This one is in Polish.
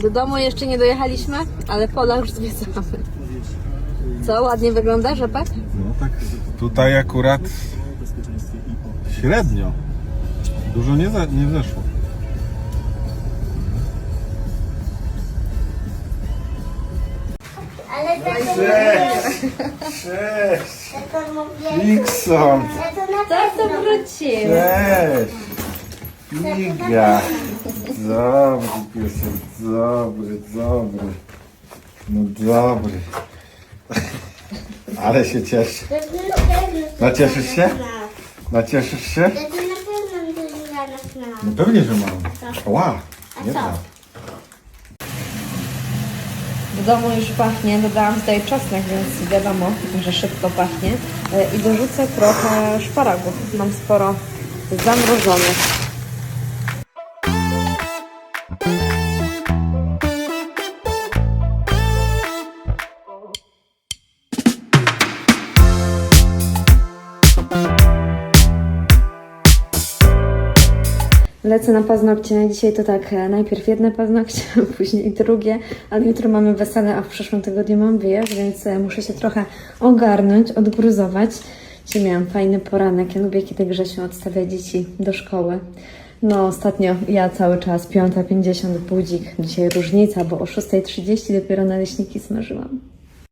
Do domu jeszcze nie dojechaliśmy, ale pola już zwiedzamy. Co, ładnie wygląda rzepak? No tak. Tutaj akurat średnio. Dużo nie, za, nie zeszło. Ale tak Cześć! to mówię. Nixon! Ale to na Tak, to pewno. wrócił. Cześć! Iga! Dobry piesek, dobry, dobry. No dobry. Ale się pewno. Nacieszysz się? Nacieszysz się? To na pewno. No pewnie, że mam. Ła! Nie co? da. W domu już pachnie, dodałam tutaj czosnek, więc wiadomo, że szybko pachnie. E, I dorzucę trochę szparagów. Mam sporo zamrożonych. Lecę na paznokcie. Dzisiaj to tak, e, najpierw jedne paznokcie, później drugie, ale jutro mamy wesele, a w przyszłym tygodniu mam wyjazd, więc e, muszę się trochę ogarnąć, odgruzować. Dzisiaj miałam fajny poranek. Ja lubię, kiedy Grzesiu odstawia dzieci do szkoły. No, ostatnio ja cały czas, 5.50 budzik. Dzisiaj różnica, bo o 6.30 dopiero naleśniki smażyłam.